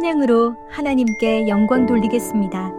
찬양으로 하나님께 영광 돌리겠습니다.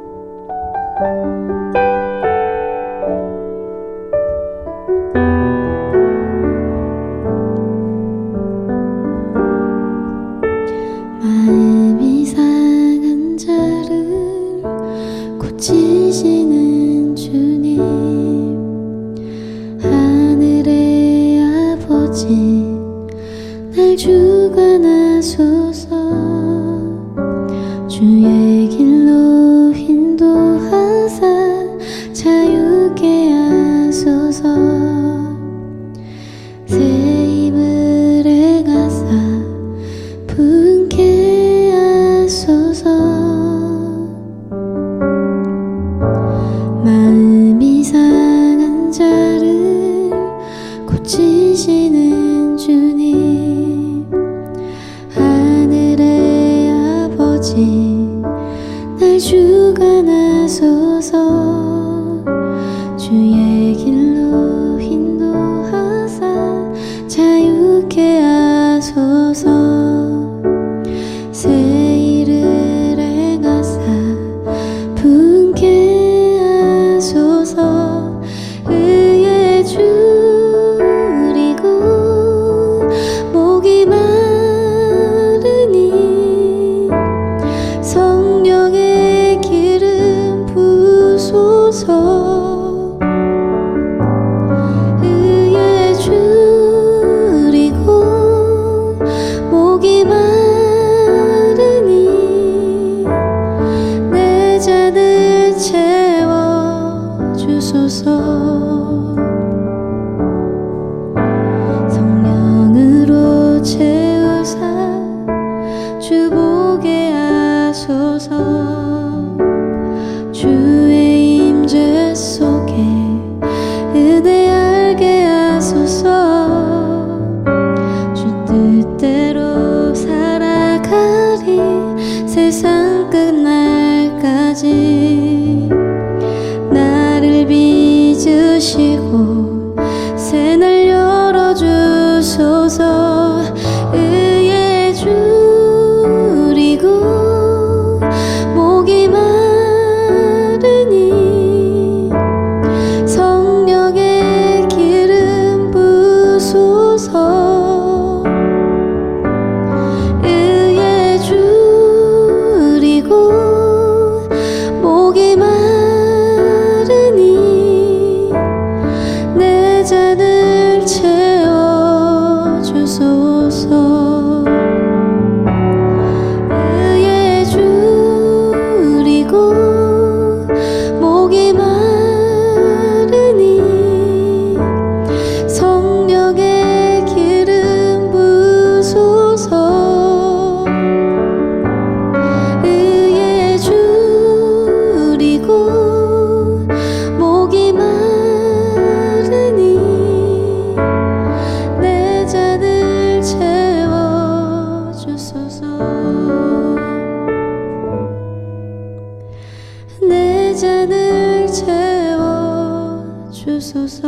주소서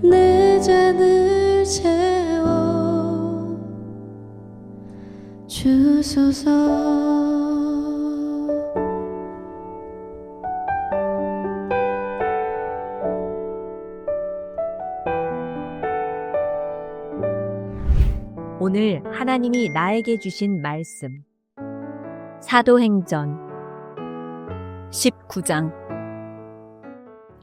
내 잔을 채워 주소서 오늘 하나님이 나에게 주신 말씀. 사도행전 19장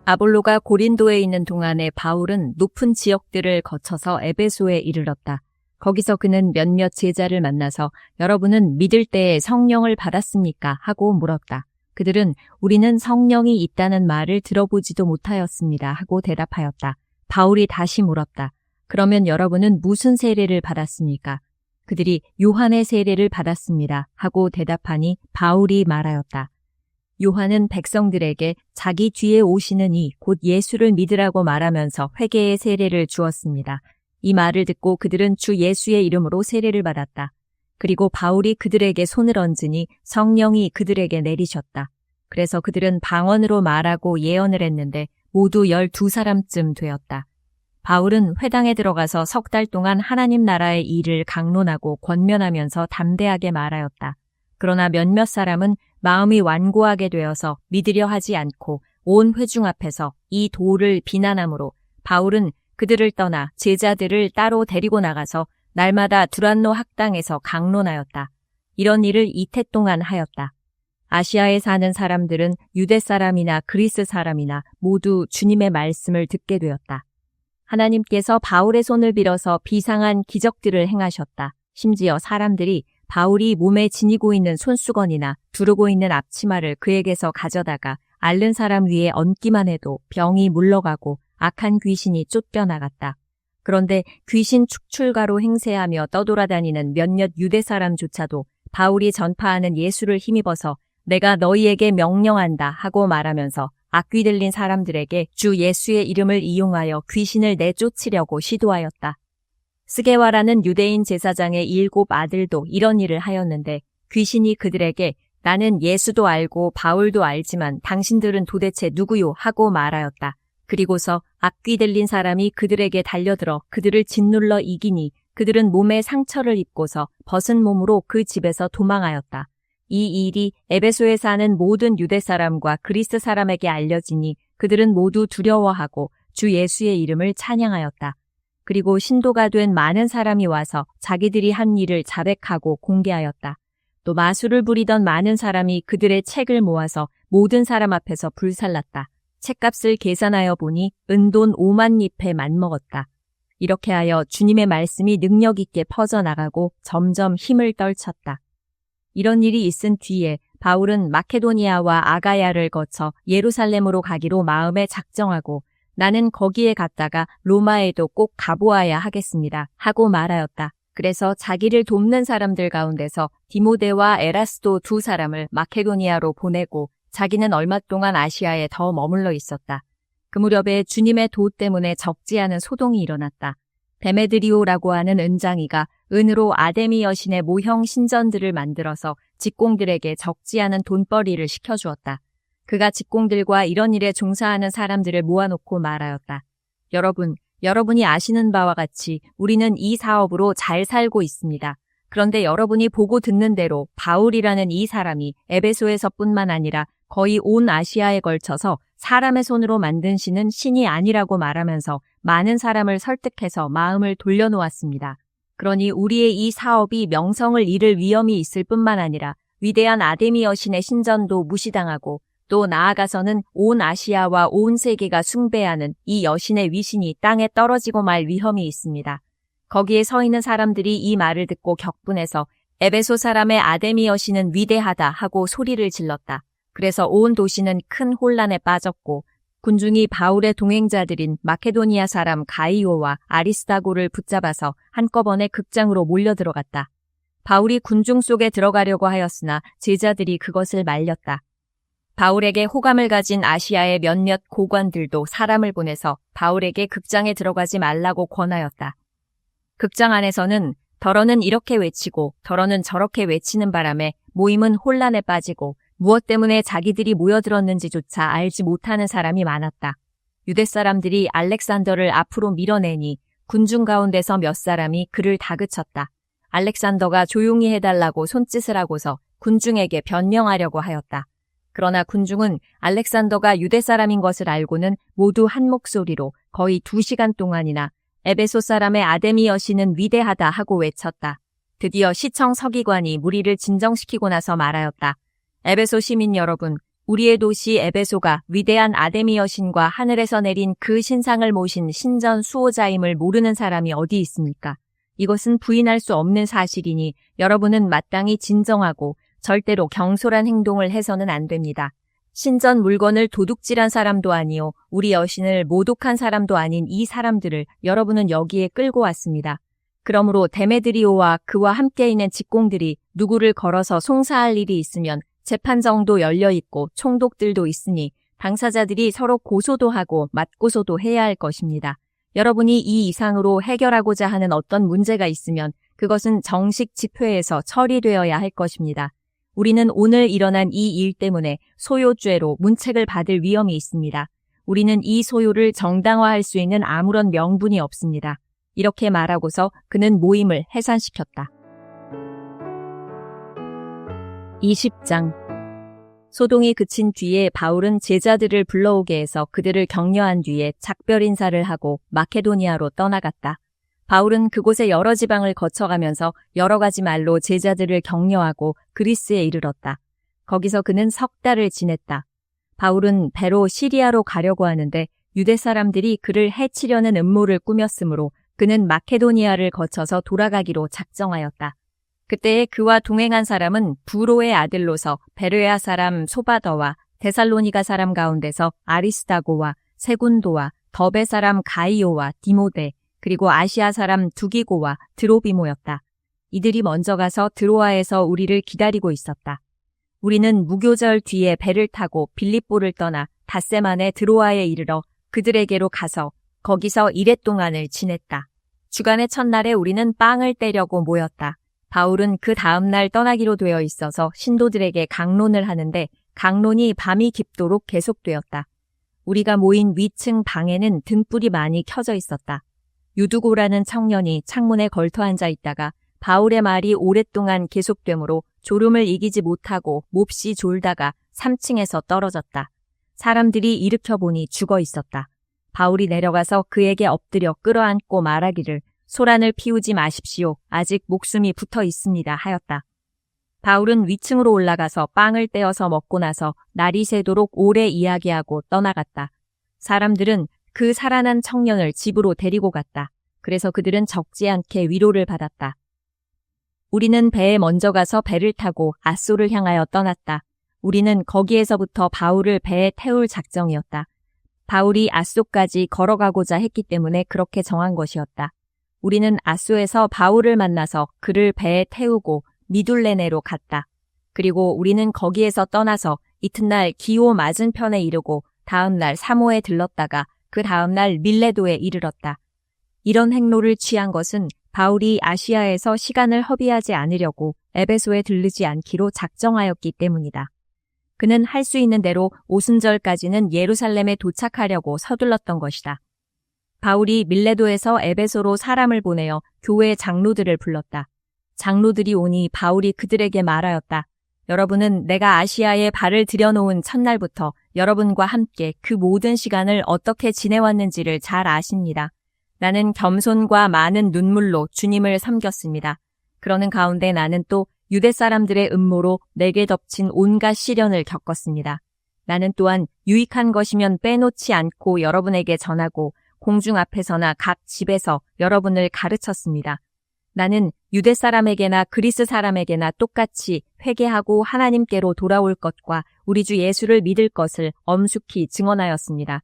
아볼로가 고린도에 있는 동안에 바울은 높은 지역들을 거쳐서 에베소에 이르렀다. 거기서 그는 몇몇 제자를 만나서 여러분은 믿을 때에 성령을 받았습니까? 하고 물었다. 그들은 우리는 성령이 있다는 말을 들어보지도 못하였습니다. 하고 대답하였다. 바울이 다시 물었다. 그러면 여러분은 무슨 세례를 받았습니까? 그들이 요한의 세례를 받았습니다. 하고 대답하니 바울이 말하였다. 요한은 백성들에게 자기 뒤에 오시는 이 곧 예수를 믿으라고 말하면서 회개의 세례를 주었습니다. 이 말을 듣고 그들은 주 예수의 이름으로 세례를 받았다. 그리고 바울이 그들에게 손을 얹으니 성령이 그들에게 내리셨다. 그래서 그들은 방언으로 말하고 예언을 했는데 모두 열두 사람쯤 되었다. 바울은 회당에 들어가서 석 달 동안 하나님 나라의 일을 강론하고 권면하면서 담대하게 말하였다. 그러나 몇몇 사람은 마음이 완고하게 되어서 믿으려 하지 않고 온 회중 앞에서 이 도를 비난함으로 바울은 그들을 떠나 제자들을 따로 데리고 나가서 날마다 두란노 학당에서 강론하였다. 이런 일을 이태 동안 하였다. 아시아에 사는 사람들은 유대 사람이나 그리스 사람이나 모두 주님의 말씀을 듣게 되었다. 하나님께서 바울의 손을 빌어서 비상한 기적들을 행하셨다. 심지어 사람들이 바울이 몸에 지니고 있는 손수건이나 두르고 있는 앞치마를 그에게서 가져다가 앓는 사람 위에 얹기만 해도 병이 물러가고 악한 귀신이 쫓겨나갔다. 그런데 귀신 축출가로 행세하며 떠돌아다니는 몇몇 유대 사람조차도 바울이 전파하는 예수를 힘입어서 내가 너희에게 명령한다 하고 말하면서 악귀 들린 사람들에게 주 예수의 이름을 이용하여 귀신을 내쫓으려고 시도하였다. 스게와라는 유대인 제사장의 일곱 아들도 이런 일을 하였는데 귀신이 그들에게 나는 예수도 알고 바울도 알지만 당신들은 도대체 누구요 하고 말하였다. 그리고서 악귀 들린 사람이 그들에게 달려들어 그들을 짓눌러 이기니 그들은 몸에 상처를 입고서 벗은 몸으로 그 집에서 도망하였다. 이 일이 에베소에 사는 모든 유대 사람과 그리스 사람에게 알려지니 그들은 모두 두려워하고 주 예수의 이름을 찬양하였다. 그리고 신도가 된 많은 사람이 와서 자기들이 한 일을 자백하고 공개하였다. 또 마술을 부리던 많은 사람이 그들의 책을 모아서 모든 사람 앞에서 불살랐다. 책값을 계산하여 보니 은돈 5만 잎에 맞먹었다. 이렇게 하여 주님의 말씀이 능력 있게 퍼져나가고 점점 힘을 떨쳤다. 이런 일이 있은 뒤에 바울은 마케도니아와 아가야를 거쳐 예루살렘으로 가기로 마음에 작정하고 나는 거기에 갔다가 로마에도 꼭 가보아야 하겠습니다. 하고 말하였다. 그래서 자기를 돕는 사람들 가운데서 디모데와 에라스도 두 사람을 마케도니아로 보내고 자기는 얼마 동안 아시아에 더 머물러 있었다. 그 무렵에 주님의 도 때문에 적지 않은 소동이 일어났다. 데메드리오라고 하는 은장이가 은으로 아데미 여신의 모형 신전들을 만들어서 직공들에게 적지 않은 돈벌이를 시켜주었다. 그가 직공들과 이런 일에 종사하는 사람들을 모아놓고 말하였다. 여러분, 여러분이 아시는 바와 같이 우리는 이 사업으로 잘 살고 있습니다. 그런데 여러분이 보고 듣는 대로 바울이라는 이 사람이 에베소에서뿐만 아니라 거의 온 아시아에 걸쳐서 사람의 손으로 만든 신은 신이 아니라고 말하면서 많은 사람을 설득해서 마음을 돌려놓았습니다. 그러니 우리의 이 사업이 명성을 잃을 위험이 있을 뿐만 아니라 위대한 아데미 여신의 신전도 무시당하고 또 나아가서는 온 아시아와 온 세계가 숭배하는 이 여신의 위신이 땅에 떨어지고 말 위험이 있습니다. 거기에 서 있는 사람들이 이 말을 듣고 격분해서 에베소 사람의 아데미 여신은 위대하다 하고 소리를 질렀다. 그래서 온 도시는 큰 혼란에 빠졌고 군중이 바울의 동행자들인 마케도니아 사람 가이오와 아리스타고를 붙잡아서 한꺼번에 극장으로 몰려 들어갔다. 바울이 군중 속에 들어가려고 하였으나 제자들이 그것을 말렸다. 바울에게 호감을 가진 아시아의 몇몇 고관들도 사람을 보내서 바울에게 극장에 들어가지 말라고 권하였다. 극장 안에서는 더러는 이렇게 외치고 더러는 저렇게 외치는 바람에 모임은 혼란에 빠지고 무엇 때문에 자기들이 모여들었는지조차 알지 못하는 사람이 많았다. 유대 사람들이 알렉산더를 앞으로 밀어내니 군중 가운데서 몇 사람이 그를 다그쳤다. 알렉산더가 조용히 해달라고 손짓을 하고서 군중에게 변명하려고 하였다. 그러나 군중은 알렉산더가 유대 사람인 것을 알고는 모두 한 목소리로 거의 두 시간 동안이나 에베소 사람의 아데미 여신은 위대하다 하고 외쳤다. 드디어 시청 서기관이 무리를 진정시키고 나서 말하였다. 에베소 시민 여러분, 우리의 도시 에베소가 위대한 아데미 여신과 하늘에서 내린 그 신상을 모신 신전 수호자임을 모르는 사람이 어디 있습니까? 이것은 부인할 수 없는 사실이니 여러분은 마땅히 진정하고 절대로 경솔한 행동을 해서는 안 됩니다. 신전 물건을 도둑질한 사람도 아니요, 우리 여신을 모독한 사람도 아닌 이 사람들을 여러분은 여기에 끌고 왔습니다. 그러므로 데메드리오와 그와 함께 있는 직공들이 누구를 걸어서 송사할 일이 있으면 재판정도 열려 있고 총독들도 있으니 당사자들이 서로 고소도 하고 맞고소도 해야 할 것입니다. 여러분이 이 이상으로 해결하고자 하는 어떤 문제가 있으면 그것은 정식 집회에서 처리되어야 할 것입니다. 우리는 오늘 일어난 이 일 때문에 소요죄로 문책을 받을 위험이 있습니다. 우리는 이 소요를 정당화할 수 있는 아무런 명분이 없습니다. 이렇게 말하고서 그는 모임을 해산시켰다. 20장 소동이 그친 뒤에 바울은 제자들을 불러오게 해서 그들을 격려한 뒤에 작별 인사를 하고 마케도니아로 떠나갔다. 바울은 그곳의 여러 지방을 거쳐가면서 여러 가지 말로 제자들을 격려하고 그리스에 이르렀다. 거기서 그는 석 달을 지냈다. 바울은 배로 시리아로 가려고 하는데 유대 사람들이 그를 해치려는 음모를 꾸몄으므로 그는 마케도니아를 거쳐서 돌아가기로 작정하였다. 그때에 그와 동행한 사람은 부로의 아들로서 베르야 사람 소바더와 데살로니가 사람 가운데서 아리스다고와 세군도와 더베 사람 가이오와 디모데 그리고 아시아 사람 두기고와 드로비모였다. 이들이 먼저 가서 드로아에서 우리를 기다리고 있었다. 우리는 무교절 뒤에 배를 타고 빌립보를 떠나 닷새 만에 드로아에 이르러 그들에게로 가서 거기서 이랫 동안을 지냈다. 주간의 첫날에 우리는 빵을 떼려고 모였다. 바울은 그 다음날 떠나기로 되어 있어서 신도들에게 강론을 하는데 강론이 밤이 깊도록 계속되었다. 우리가 모인 위층 방에는 등불이 많이 켜져 있었다. 유두고라는 청년이 창문에 걸터 앉아 있다가 바울의 말이 오랫동안 계속되므로 졸음을 이기지 못하고 몹시 졸다가 3층에서 떨어졌다. 사람들이 일으켜 보니 죽어 있었다. 바울이 내려가서 그에게 엎드려 끌어안고 말하기를 소란을 피우지 마십시오. 아직 목숨이 붙어 있습니다. 하였다. 바울은 위층으로 올라가서 빵을 떼어서 먹고 나서 날이 새도록 오래 이야기하고 떠나갔다. 사람들은 그 살아난 청년을 집으로 데리고 갔다. 그래서 그들은 적지 않게 위로를 받았다. 우리는 배에 먼저 가서 배를 타고 아소를 향하여 떠났다. 우리는 거기에서부터 바울을 배에 태울 작정이었다. 바울이 아소까지 걸어가고자 했기 때문에 그렇게 정한 것이었다. 우리는 아소에서 바울을 만나서 그를 배에 태우고 미둘레네로 갔다. 그리고 우리는 거기에서 떠나서 이튿날 기오 맞은편에 이르고 다음날 사모에 들렀다가 그 다음날 밀레도에 이르렀다. 이런 행로를 취한 것은 바울이 아시아에서 시간을 허비하지 않으려고 에베소에 들르지 않기로 작정하였기 때문이다. 그는 할 수 있는 대로 오순절까지는 예루살렘에 도착하려고 서둘렀던 것이다. 바울이 밀레도에서 에베소로 사람을 보내어 교회 장로들을 불렀다. 장로들이 오니 바울이 그들에게 말하였다. 여러분은 내가 아시아에 발을 들여놓은 첫날부터 여러분과 함께 그 모든 시간을 어떻게 지내왔는지를 잘 아십니다. 나는 겸손과 많은 눈물로 주님을 섬겼습니다. 그러는 가운데 나는 또 유대 사람들의 음모로 내게 덮친 온갖 시련을 겪었습니다. 나는 또한 유익한 것이면 빼놓지 않고 여러분에게 전하고 공중 앞에서나 각 집에서 여러분을 가르쳤습니다. 나는 유대 사람에게나 그리스 사람에게나 똑같이 회개하고 하나님께로 돌아올 것과 우리 주 예수를 믿을 것을 엄숙히 증언하였습니다.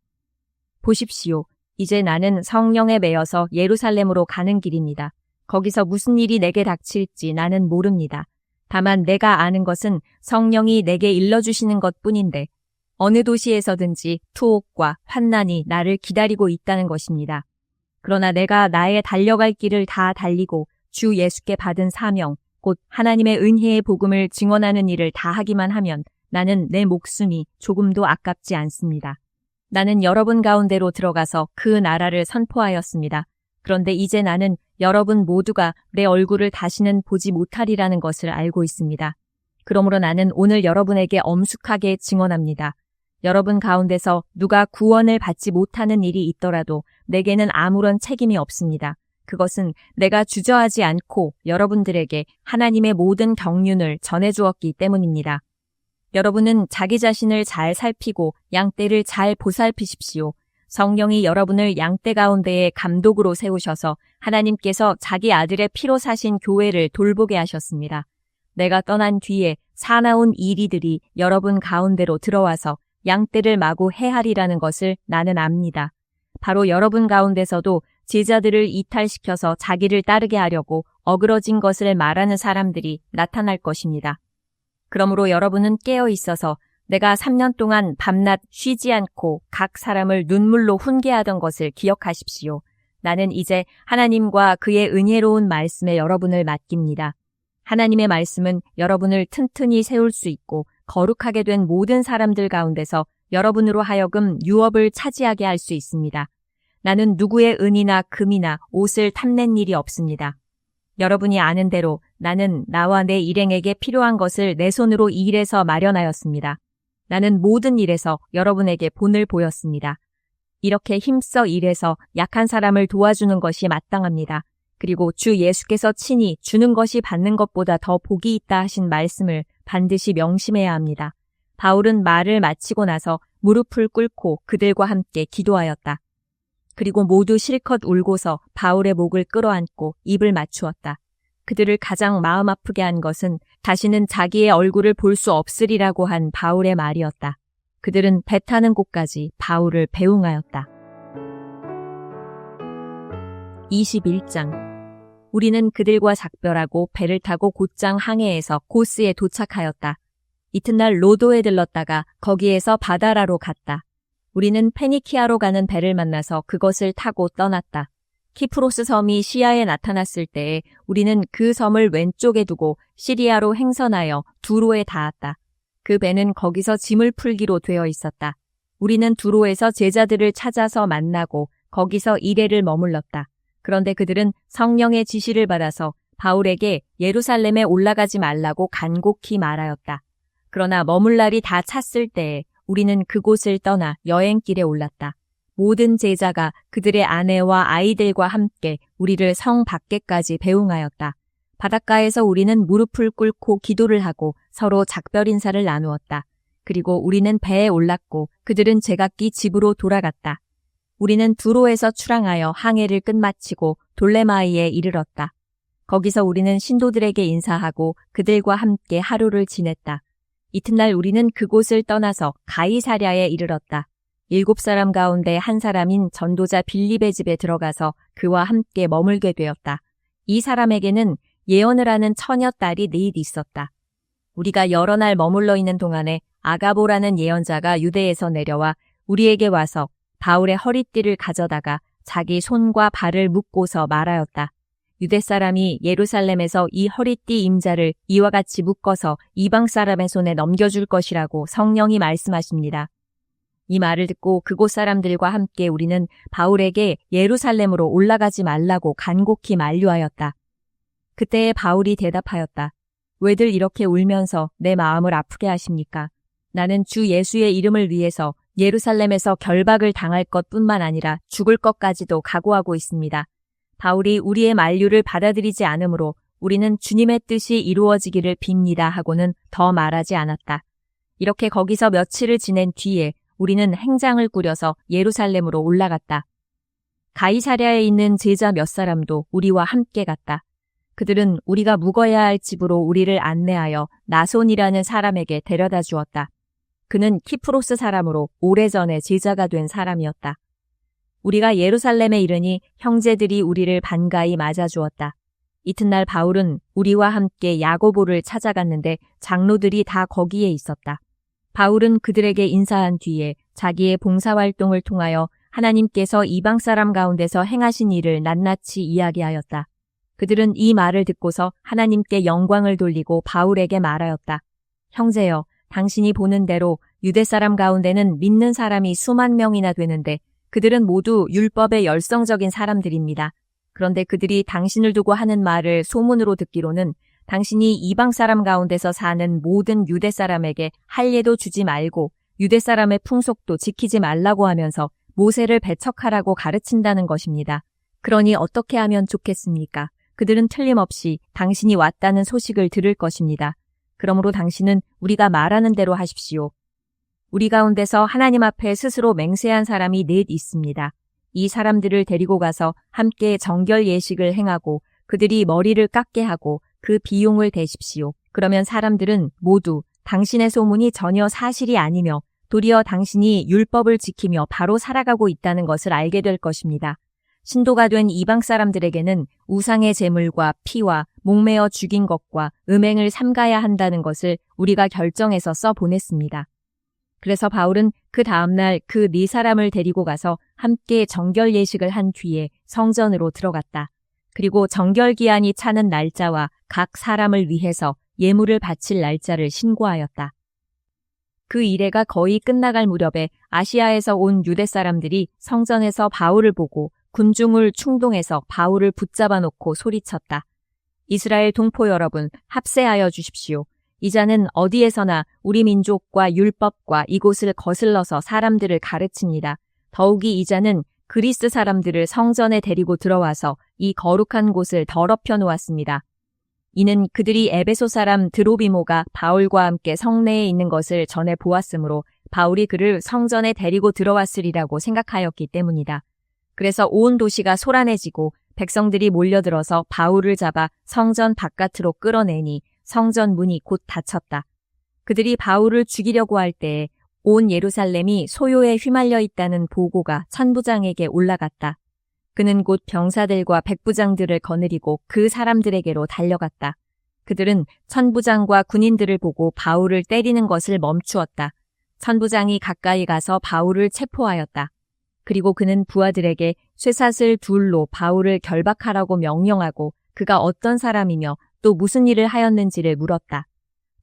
보십시오. 이제 나는 성령에 매여서 예루살렘으로 가는 길입니다. 거기서 무슨 일이 내게 닥칠지 나는 모릅니다. 다만 내가 아는 것은 성령이 내게 일러주시는 것 뿐인데 어느 도시에서든지 투옥과 환난이 나를 기다리고 있다는 것입니다. 그러나 내가 나의 달려갈 길을 다 달리고 주 예수께 받은 사명, 곧 하나님의 은혜의 복음을 증언하는 일을 다 하기만 하면 나는 내 목숨이 조금도 아깝지 않습니다. 나는 여러분 가운데로 들어가서 그 나라를 선포하였습니다. 그런데 이제 나는 여러분 모두가 내 얼굴을 다시는 보지 못하리라는 것을 알고 있습니다. 그러므로 나는 오늘 여러분에게 엄숙하게 증언합니다. 여러분 가운데서 누가 구원을 받지 못하는 일이 있더라도 내게는 아무런 책임이 없습니다. 그것은 내가 주저하지 않고 여러분들에게 하나님의 모든 경륜을 전해주었기 때문입니다. 여러분은 자기 자신을 잘 살피고 양떼를 잘 보살피십시오. 성령이 여러분을 양떼 가운데에 감독으로 세우셔서 하나님께서 자기 아들의 피로 사신 교회를 돌보게 하셨습니다. 내가 떠난 뒤에 사나운 이리들이 여러분 가운데로 들어와서 양떼를 마구 해하리라는 것을 나는 압니다. 바로 여러분 가운데서도 제자들을 이탈시켜서 자기를 따르게 하려고 어그러진 것을 말하는 사람들이 나타날 것입니다. 그러므로 여러분은 깨어 있어서 내가 3년 동안 밤낮 쉬지 않고 각 사람을 눈물로 훈계하던 것을 기억하십시오. 나는 이제 하나님과 그의 은혜로운 말씀에 여러분을 맡깁니다. 하나님의 말씀은 여러분을 튼튼히 세울 수 있고 거룩하게 된 모든 사람들 가운데서 여러분으로 하여금 유업을 차지하게 할 수 있습니다. 나는 누구의 은이나 금이나 옷을 탐낸 일이 없습니다. 여러분이 아는 대로 나는 나와 내 일행에게 필요한 것을 내 손으로 일해서 마련하였습니다. 나는 모든 일에서 여러분에게 본을 보였습니다. 이렇게 힘써 일해서 약한 사람을 도와주는 것이 마땅합니다. 그리고 주 예수께서 친히 주는 것이 받는 것보다 더 복이 있다 하신 말씀을 반드시 명심해야 합니다. 바울은 말을 마치고 나서 무릎을 꿇고 그들과 함께 기도하였다. 그리고 모두 실컷 울고서 바울의 목을 끌어안고 입을 맞추었다. 그들을 가장 마음 아프게 한 것은 다시는 자기의 얼굴을 볼 수 없으리라고 한 바울의 말이었다. 그들은 배 타는 곳까지 바울을 배웅하였다. 21장 우리는 그들과 작별하고 배를 타고 곧장 항해에서 고스에 도착하였다. 이튿날 로도에 들렀다가 거기에서 바다라로 갔다. 우리는 페니키아로 가는 배를 만나서 그것을 타고 떠났다. 키프로스 섬이 시야에 나타났을 때에 우리는 그 섬을 왼쪽에 두고 시리아로 행선하여 두로에 닿았다. 그 배는 거기서 짐을 풀기로 되어 있었다. 우리는 두로에서 제자들을 찾아서 만나고 거기서 이래를 머물렀다. 그런데 그들은 성령의 지시를 받아서 바울에게 예루살렘에 올라가지 말라고 간곡히 말하였다. 그러나 머물 날이 다 찼을 때에 우리는 그곳을 떠나 여행길에 올랐다. 모든 제자가 그들의 아내와 아이들과 함께 우리를 성 밖에까지 배웅하였다. 바닷가에서 우리는 무릎을 꿇고 기도를 하고 서로 작별 인사를 나누었다. 그리고 우리는 배에 올랐고 그들은 제각기 집으로 돌아갔다. 우리는 두로에서 출항하여 항해를 끝마치고 돌레마이에 이르렀다. 거기서 우리는 신도들에게 인사하고 그들과 함께 하루를 지냈다. 이튿날 우리는 그곳을 떠나서 가이사랴에 이르렀다. 일곱 사람 가운데 한 사람인 전도자 빌립의 집에 들어가서 그와 함께 머물게 되었다. 이 사람에게는 예언을 하는 처녀 딸이 넷 있었다. 우리가 여러 날 머물러 있는 동안에 아가보라는 예언자가 유대에서 내려와 우리에게 와서 바울의 허리띠를 가져다가 자기 손과 발을 묶고서 말하였다. 유대 사람이 예루살렘에서 이 허리띠 임자를 이와 같이 묶어서 이방 사람의 손에 넘겨줄 것이라고 성령이 말씀하십니다. 이 말을 듣고 그곳 사람들과 함께 우리는 바울에게 예루살렘으로 올라가지 말라고 간곡히 만류하였다. 그때에 바울이 대답하였다. 왜들 이렇게 울면서 내 마음을 아프게 하십니까? 나는 주 예수의 이름을 위해서 예루살렘에서 결박을 당할 것 뿐만 아니라 죽을 것까지도 각오하고 있습니다. 바울이 우리의 만류를 받아들이지 않으므로 우리는 주님의 뜻이 이루어지기를 빕니다 하고는 더 말하지 않았다. 이렇게 거기서 며칠을 지낸 뒤에 우리는 행장을 꾸려서 예루살렘으로 올라갔다. 가이사랴에 있는 제자 몇 사람도 우리와 함께 갔다. 그들은 우리가 묵어야 할 집으로 우리를 안내하여 나손이라는 사람에게 데려다 주었다. 그는 키프로스 사람으로 오래전에 제자가 된 사람이었다. 우리가 예루살렘에 이르니 형제들이 우리를 반가이 맞아주었다. 이튿날 바울은 우리와 함께 야고보를 찾아갔는데 장로들이 다 거기에 있었다. 바울은 그들에게 인사한 뒤에 자기의 봉사활동을 통하여 하나님께서 이방 사람 가운데서 행하신 일을 낱낱이 이야기하였다. 그들은 이 말을 듣고서 하나님께 영광을 돌리고 바울에게 말하였다. 형제여, 당신이 보는 대로 유대 사람 가운데는 믿는 사람이 수만 명이나 되는데 그들은 모두 율법의 열성적인 사람들입니다. 그런데 그들이 당신을 두고 하는 말을 소문으로 듣기로는 당신이 이방 사람 가운데서 사는 모든 유대 사람에게 할례도 주지 말고 유대 사람의 풍속도 지키지 말라고 하면서 모세를 배척하라고 가르친다는 것입니다. 그러니 어떻게 하면 좋겠습니까? 그들은 틀림없이 당신이 왔다는 소식을 들을 것입니다. 그러므로 당신은 우리가 말하는 대로 하십시오. 우리 가운데서 하나님 앞에 스스로 맹세한 사람이 넷 있습니다. 이 사람들을 데리고 가서 함께 정결 예식을 행하고 그들이 머리를 깎게 하고 그 비용을 대십시오. 그러면 사람들은 모두 당신의 소문이 전혀 사실이 아니며 도리어 당신이 율법을 지키며 바로 살아가고 있다는 것을 알게 될 것입니다. 신도가 된 이방 사람들에게는 우상의 제물과 피와 목매어 죽인 것과 음행을 삼가야 한다는 것을 우리가 결정해서 써 보냈습니다. 그래서 바울은 그 다음날 그 네 사람을 데리고 가서 함께 정결 예식을 한 뒤에 성전으로 들어갔다. 그리고 정결 기한이 차는 날짜와 각 사람을 위해서 예물을 바칠 날짜를 신고하였다. 그 일회가 거의 끝나갈 무렵에 아시아에서 온 유대 사람들이 성전에서 바울을 보고 군중을 충동해서 바울을 붙잡아 놓고 소리쳤다. 이스라엘 동포 여러분, 합세하여 주십시오. 이 자는 어디에서나 우리 민족과 율법과 이곳을 거슬러서 사람들을 가르칩니다. 더욱이 이 자는 그리스 사람들을 성전에 데리고 들어와서 이 거룩한 곳을 더럽혀 놓았습니다. 이는 그들이 에베소 사람 드로비모가 바울과 함께 성내에 있는 것을 전해 보았으므로 바울이 그를 성전에 데리고 들어왔으리라고 생각하였기 때문이다. 그래서 온 도시가 소란해지고 백성들이 몰려들어서 바울을 잡아 성전 바깥으로 끌어내니 성전 문이 곧 닫혔다. 그들이 바울을 죽이려고 할 때에 온 예루살렘이 소요에 휘말려 있다는 보고가 천부장에게 올라갔다. 그는 곧 병사들과 백부장들을 거느리고 그 사람들에게로 달려갔다. 그들은 천부장과 군인들을 보고 바울을 때리는 것을 멈추었다. 천부장이 가까이 가서 바울을 체포하였다. 그리고 그는 부하들에게 쇠사슬 둘로 바울을 결박하라고 명령하고 그가 어떤 사람이며 또 무슨 일을 하였는지를 물었다.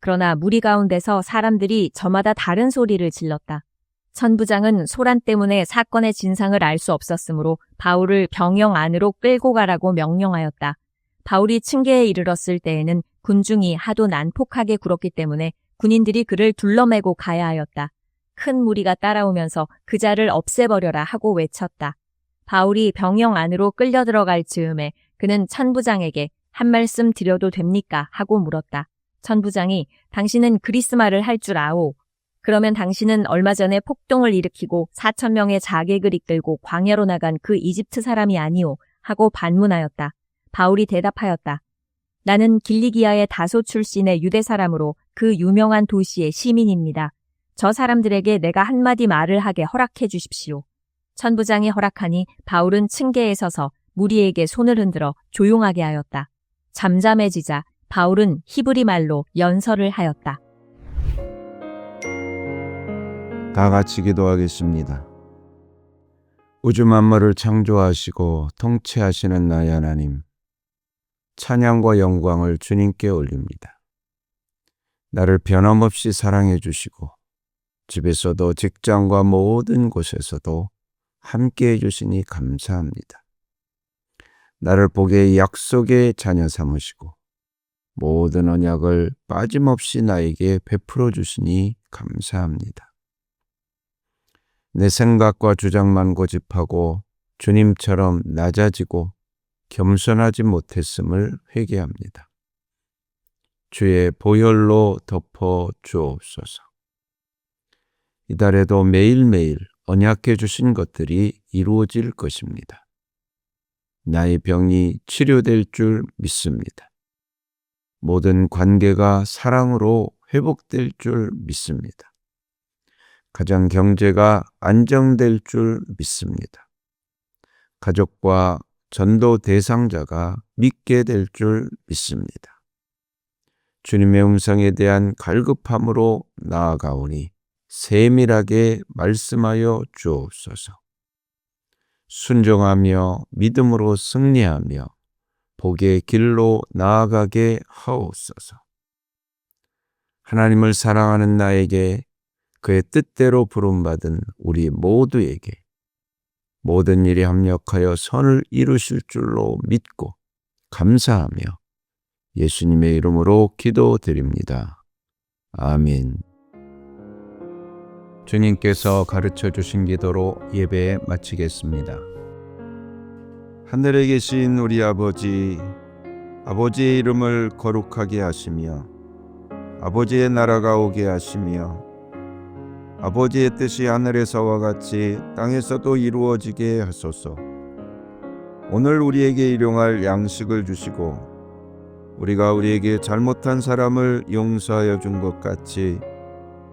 그러나 무리 가운데서 사람들이 저마다 다른 소리를 질렀다. 천부장은 소란 때문에 사건의 진상을 알 수 없었으므로 바울을 병영 안으로 끌고 가라고 명령하였다. 바울이 층계에 이르렀을 때에는 군중이 하도 난폭하게 굴었기 때문에 군인들이 그를 둘러매고 가야 하였다. 큰 무리가 따라오면서 그 자를 없애버려라 하고 외쳤다. 바울이 병영 안으로 끌려 들어갈 즈음에 그는 천부장에게 한 말씀 드려도 됩니까? 하고 물었다. 천 부장이 당신은 그리스말을 할 줄 아오. 그러면 당신은 얼마 전에 폭동을 일으키고 4천 명의 자객을 이끌고 광야로 나간 그 이집트 사람이 아니오 하고 반문하였다. 바울이 대답하였다. 나는 길리기아의 다소 출신의 유대 사람으로 그 유명한 도시의 시민입니다. 저 사람들에게 내가 한마디 말을 하게 허락해 주십시오. 천부장이 허락하니 바울은 층계에 서서 무리에게 손을 흔들어 조용하게 하였다. 잠잠해지자 바울은 히브리 말로 연설을 하였다. 다 같이 기도하겠습니다. 우주 만물을 창조하시고 통치하시는 나의 하나님, 찬양과 영광을 주님께 올립니다. 나를 변함없이 사랑해 주시고 집에서도 직장과 모든 곳에서도 함께 해 주시니 감사합니다. 나를 복의 약속의 자녀 삼으시고 모든 언약을 빠짐없이 나에게 베풀어 주시니 감사합니다. 내 생각과 주장만 고집하고 주님처럼 낮아지고 겸손하지 못했음을 회개합니다. 주의 보혈로 덮어 주옵소서. 이달에도 매일매일 언약해 주신 것들이 이루어질 것입니다. 나의 병이 치료될 줄 믿습니다. 모든 관계가 사랑으로 회복될 줄 믿습니다. 가정 경제가 안정될 줄 믿습니다. 가족과 전도 대상자가 믿게 될 줄 믿습니다. 주님의 음성에 대한 갈급함으로 나아가오니 세밀하게 말씀하여 주옵소서. 순종하며 믿음으로 승리하며 복의 길로 나아가게 하옵소서. 하나님을 사랑하는 나에게 그의 뜻대로 부름받은 우리 모두에게 모든 일이 합력하여 선을 이루실 줄로 믿고 감사하며 예수님의 이름으로 기도드립니다. 아멘. 주님께서 가르쳐 주신 기도로 예배 마치겠습니다. 하늘에 계신 우리 아버지, 아버지의 이름을 거룩하게 하시며, 아버지의 나라가 오게 하시며, 아버지의 뜻이 하늘에서와 같이 땅에서도 이루어지게 하소서. 오늘 우리에게 일용할 양식을 주시고, 우리가 우리에게 잘못한 사람을 용서하여 준 것 같이